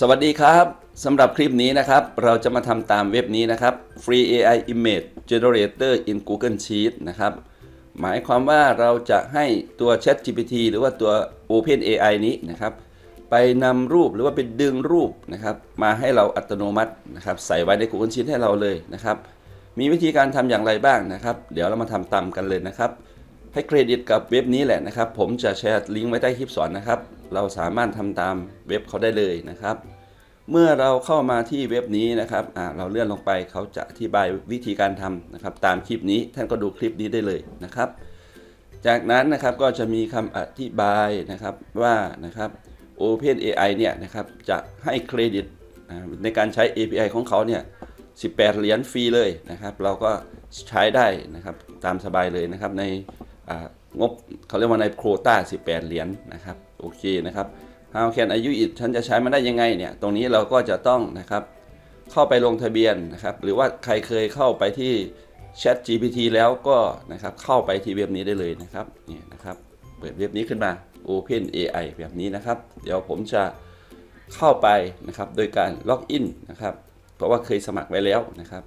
สวัสดีครับสำหรับคลิปนี้นะครับ เราจะมาทำตามเว็บนี้นะครับ Free AI Image Generator in Google Sheet นะครับ หมายความว่าเราจะให้ตัว Chat GPT หรือว่าตัว Open AI นี้นะครับ ไปนำรูปหรือว่าไปดึงรูปนะครับ มาให้เราอัตโนมัตินะครับ ใส่ไว้ใน Google Sheet ให้เราเลยนะครับ มีวิธีการทำอย่างไรบ้างนะครับ เดี๋ยวเรามาทำตามกันเลยนะครับ ให้เครดิตกับเว็บนี้แหละนะครับ ผมจะแชร์ลิงก์ไว้ใต้คลิปสอนนะครับ เราสามารถทำตามเว็บเขาได้เลยนะครับ เมื่อเราเข้ามาที่เว็บนี้นะครับอ่าเราเลื่อนลงไปเขาจะอธิบายวิธีการทำนะครับ ตามคลิปนี้ท่านก็ดูคลิปนี้ได้เลยนะครับ จากนั้นนะครับก็จะมีคำอธิบายนะครับว่านะครับ Open AI เนี่ยนะครับจะให้เครดิตในการใช้ API ของเขาเนี่ย 18 เหรียญฟรีเลยนะครับ เราก็ใช้ได้นะครับตามสบายเลยนะครับใน งบเขาเรียกว่าในโควต้า18 เหรียญนะครับโอเคนะครับ How can I use it ฉันจะใช้มันได้ยังไงเนี่ยตรงนี้เราก็จะต้องนะครับเข้าไปลงทะเบียนนะครับ หรือว่าใครเคยเข้าไปที่ Chat GPT แล้วก็นะครับเข้าไปที่เว็บนี้ได้เลยนะครับนี่นะครับเปิดเว็บนี้ขึ้นมา Open AI แบบนี้นะครับ เดี๋ยวผมจะเข้าไปนะครับโดยการล็อกอินนะครับเพราะว่าเคยสมัครไว้แล้วนะครับ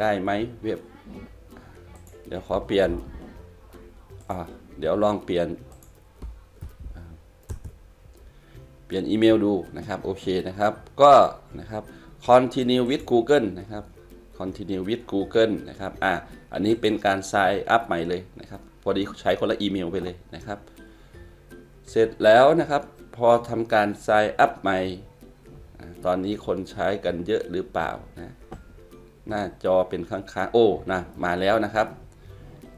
ได้ไหมเว็บ เดี๋ยวขอเปลี่ยนอ่าเดี๋ยวลองเปลี่ยน เปลี่ยนอีเมลดูนะครับโอเคนะครับ ก็นะครับ continue with Google นะครับ continue with Google นะครับอ่าอันนี้เป็นการ sign up ใหม่เลยนะครับ พอดีใช้คนละอีเมลไปเลยนะครับ เสร็จแล้วนะครับ พอทำการ sign up ใหม่ ตอนนี้คนใช้กันเยอะหรือเปล่านะหน้าจอเป็นค้างๆโอ้นะมาแล้วนะครับ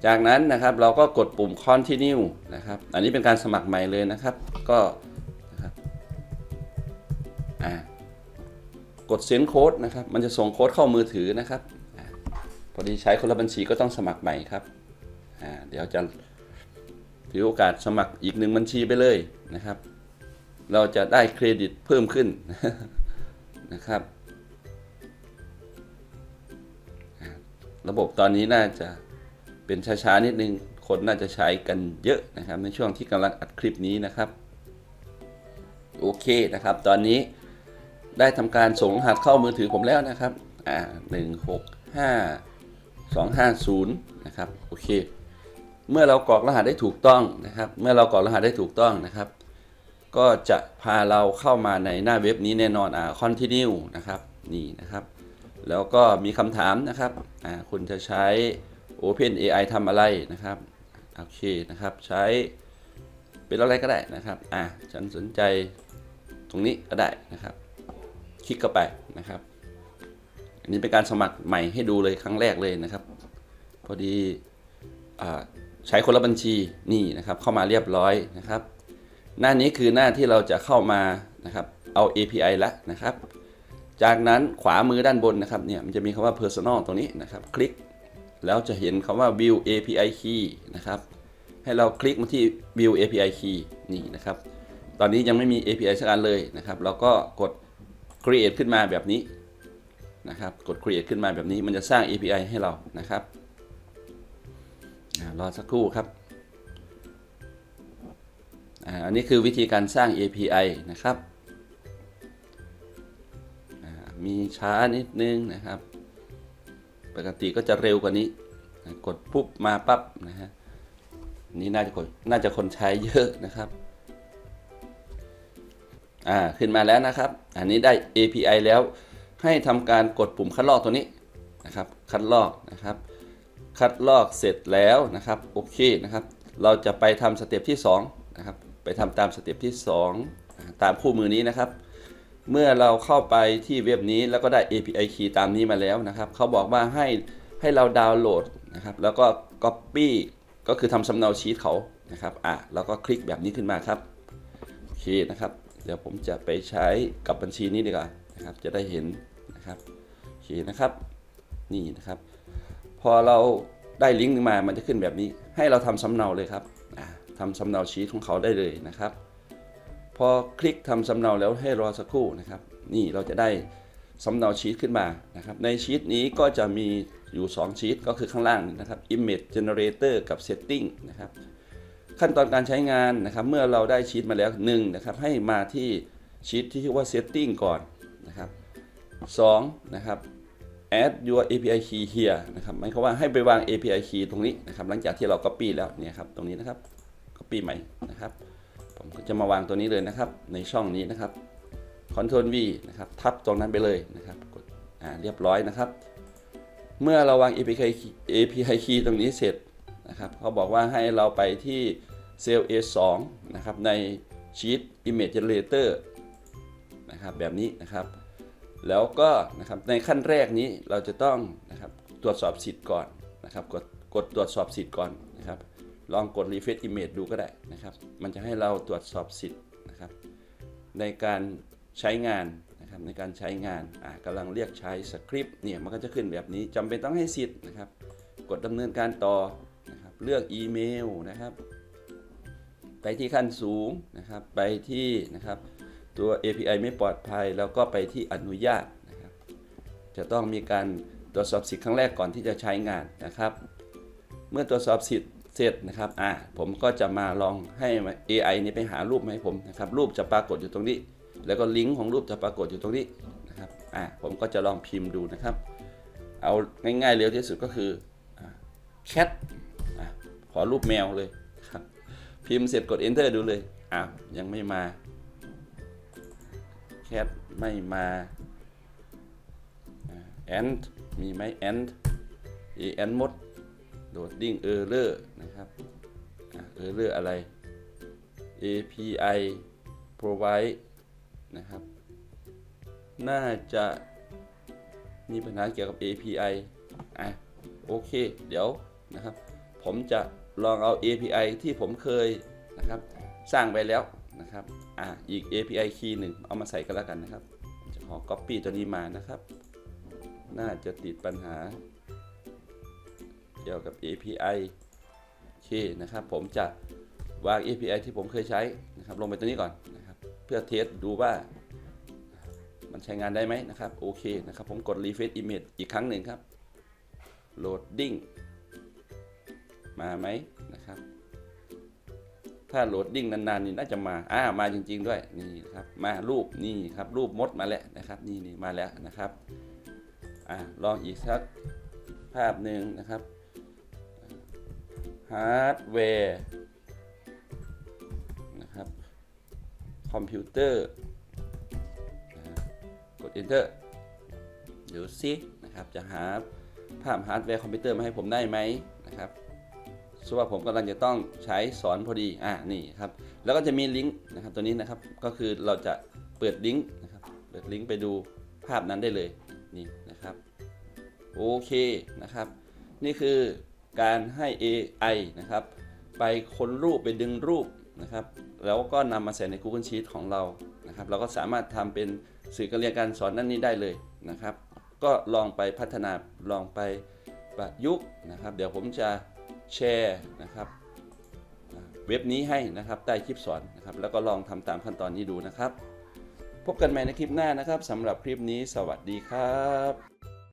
จากนั้นนะครับเราก็กดปุ่ม continue นะครับ อันนี้เป็นการสมัครใหม่เลยนะครับ ก็นะครับอ่ากดเซ็นโค้ดนะครับ มันจะส่งโค้ดเข้ามือถือนะครับอพอดีใช้คนละบัญชีก็ต้องสมัครใหม่ครับอ่าเดี๋ยวจะถือโอกาสสมัครอีกหนึ่งบัญชีไปเลยนะครับ เราจะได้เครดิตเพิ่มขึ้นนะครับระบบตอนนี้น่าจะ เป็นช้าๆนิดนึง คนน่าจะใช้กันเยอะนะครับ ในช่วงที่กำลังอัดคลิปนี้นะครับ โอเคนะครับ ตอนนี้ได้ทำการส่งรหัสเข้ามือถือผมแล้วนะครับ อ่าหนึ่งหกห้าสองห้าศูนย์นะครับ โอเค เมื่อเรากรอกรหัสได้ถูกต้องนะครับ เมื่อเรากรอกรหัสได้ถูกต้องนะครับ ก็จะพาเราเข้ามาในหน้าเว็บนี้แน่นอน อ่า continue นะครับ นี่นะครับ แล้วก็มีคำถามนะครับ อ่า คุณจะใช้ Open AI ทำอะไรนะครับ โอเคนะครับ ใช้เป็นอะไรก็ได้นะครับ อ่าฉันสนใจตรงนี้ก็ได้นะครับ คลิกเข้าไปนะครับ อันนี้เป็นการสมัครใหม่ให้ดูเลยครั้งแรกเลยนะครับ พอดีอ่าใช้คนละบัญชีนี่นะครับ เข้ามาเรียบร้อยนะครับ หน้านี้คือหน้าที่เราจะเข้ามานะครับ เอา API แล้วนะครับ จากนั้นขวามือด้านบนนะครับเนี่ยมันจะมีคำว่า personal ตรงนี้นะครับ คลิก แล้วจะเห็นคำว่า view API key นะครับ ให้เราคลิกมาที่ view API key นี่นะครับ ตอนนี้ยังไม่มี API สักอันเลยนะครับ เราก็กด create ขึ้นมาแบบนี้นะครับ กด create ขึ้นมาแบบนี้ มันจะสร้าง API ให้เรานะครับรอสักครู่ครับอันนี้คือวิธีการสร้าง API นะครับ มีช้านิดนึงนะครับ ปกติก็จะเร็วกว่านี้ กดปุ๊บมาปั๊บนะฮะนี่น่าจะคนน่าจะคนใช้เยอะนะครับอ่าขึ้นมาแล้วนะครับ อันนี้ได้ API แล้วให้ทำการกดปุ่มคัดลอกตัวนี้นะครับ คัดลอกนะครับ คัดลอกเสร็จแล้วนะครับโอเคนะครับ เราจะไปทำสเต็ปที่2นะครับไปทำตามสเต็ปที่2อ่าตามคู่มือนี้นะครับ เมื่อเราเข้าไปที่เว็บนี้แล้วก็ได้ API key ตามนี้มาแล้วนะครับ เขาบอกว่าให้ให้เราดาวน์โหลดนะครับ แล้วก็ Copy ก็คือทำสำเนาชีตเขานะครับ อะแล้วก็คลิกแบบนี้ขึ้นมาครับ โอเคนะครับ เดี๋ยวผมจะไปใช้กับบัญชีนี้ดีกว่านะครับ จะได้เห็นนะครับ โอเคนะครับ นี่นะครับ พอเราได้ลิงก์มา มันจะขึ้นแบบนี้ ให้เราทำสำเนาเลยครับอ่าทำสำเนาชีตของเขาได้เลยนะครับ พอคลิกทำสำเนาแล้วให้รอสักครู่นะครับ นี่เราจะได้สำเนาชีตขึ้นมานะครับ ในชีตนี้ก็จะมีอยู่ 2 ชีตก็คือข้างล่างนะครับ image generator กับ setting นะครับ ขั้นตอนการใช้งานนะครับ เมื่อเราได้ชีตมาแล้วหนึ่งนะครับ ให้มาที่ชีตที่ชื่อว่า setting ก่อนนะครับสองนะครับ add your API key here นะครับหมายความว่าให้ไปวาง API key ตรงนี้นะครับ หลังจากที่เรา copy แล้วเนี่ยครับ ตรงนี้นะครับ copy ใหม่นะครับ ผมก็จะมาวางตัวนี้เลยนะครับ ในช่องนี้นะครับ Ctrl V นะครับ ทับตรงนั้นไปเลยนะครับ กดอ่าเรียบร้อยนะครับ เมื่อเราวาง API key API key ตรงนี้เสร็จนะครับเขาบอกว่าให้เราไปที่เซลล์ A2 นะครับ ใน Sheet Image Generator นะครับ แบบนี้นะครับ แล้วก็นะครับ ในขั้นแรกนี้เราจะต้องนะครับ ตรวจสอบสิทธิ์ก่อนนะครับ กดกดตรวจสอบสิทธิ์ก่อนนะครับ ลองกด refresh image ดูก็ได้นะครับ มันจะให้เราตรวจสอบสิทธิ์นะครับ ในการใช้งานนะครับในการใช้งานอ่ากำลังเรียกใช้สคริปต์เนี่ยมันก็จะขึ้นแบบนี้จำเป็นต้องให้สิทธิ์นะครับ กดดำเนินการต่อนะครับเลือกอีเมลนะครับ ไปที่ขั้นสูงนะครับไปที่นะครับตัว API ไม่ปลอดภัย แล้วก็ไปที่อนุญาตนะครับจะต้องมีการตรวจสอบสิทธิ์ครั้งแรกก่อนที่จะใช้งานนะครับ เมื่อตรวจสอบสิทธิ์ เสร็จนะครับอ่าผมก็จะมาลองให้ AI นี้ไปหารูปมาให้ผมนะครับรูปจะปรากฏอยู่ตรงนี้ แล้วก็ลิงก์ของรูปจะปรากฏอยู่ตรงนี้นะครับอ่าผมก็จะลองพิมพ์ดูนะครับ เอาง่ายๆเร็วที่สุดก็คือแคทขอรูปแมวเลยครับพิมพ์เสร็จกด enter ดูเลยอ้าวยังไม่มาแคทไม่มาแอนมีไหมแอนอีแอนมด โดดดิ้งเออร์เลอร์นะครับเออร์เลอร์อะไร API provide นะครับ น่าจะมีปัญหาเกี่ยวกับ API อะโอเค เดี๋ยวนะครับ ผมจะลองเอา API ที่ผมเคยนะครับ สร้างไปแล้วนะครับ อะอีก API key หนึ่งเอามาใส่กันแล้วกันนะครับผมจะขอ Copy ตัวนี้มานะครับ น่าจะติดปัญหา เกี่ยวกับ API โอเคนะครับ ผมจะวาง API ที่ผมเคยใช้นะครับ ลงไปตัวนี้ก่อนนะครับ เพื่อเทสดูว่า มันใช้งานได้ไหมนะครับ โอเคนะครับ ผมกด refresh image อีกครั้งหนึ่งครับ loading มาไหมนะครับ ถ้าโหลดดิ้งนานๆนี่น่าจะมา อ่า มาจริง ๆ ด้วย นี่ครับ มารูป นี่ครับ รูปมดมาแล้วนะครับ นี่นี่มาแล้วนะครับ อ่าลองอีกสักภาพหนึ่งนะครับ ฮาร์ดแวร์นะครับคอมพิวเตอร์นะฮะกด enter เดี๋ยวซินะครับจะหาภาพฮาร์ดแวร์คอมพิวเตอร์มาให้ผมได้ไหมนะครับสว่าผมกำลังจะต้องใช้สอนพอดี อ่า นี่ครับ แล้วก็จะมีลิงก์นะครับ ตัวนี้นะครับ ก็คือเราจะเปิดลิงก์นะครับ เปิดลิงก์ไปดูภาพนั้นได้เลย นี่นะครับ โอเคนะครับ นี่คือ การให้ AI นะครับ ไปค้นรูปไปดึงรูปนะครับ แล้วก็นำมาใส่ใน Google Sheet ของเรานะครับ เราก็สามารถทำเป็นสื่อการเรียนการสอนนั่นนี้ได้เลยนะครับ ก็ลองไปพัฒนาลองไปประยุกต์นะครับ เดี๋ยวผมจะแชร์นะครับเว็บนี้ให้นะครับใต้คลิปสอนนะครับ แล้วก็ลองทำตามขั้นตอนนี้ดูนะครับ พบกันใหม่ในคลิปหน้านะครับสำหรับคลิปนี้สวัสดีครับ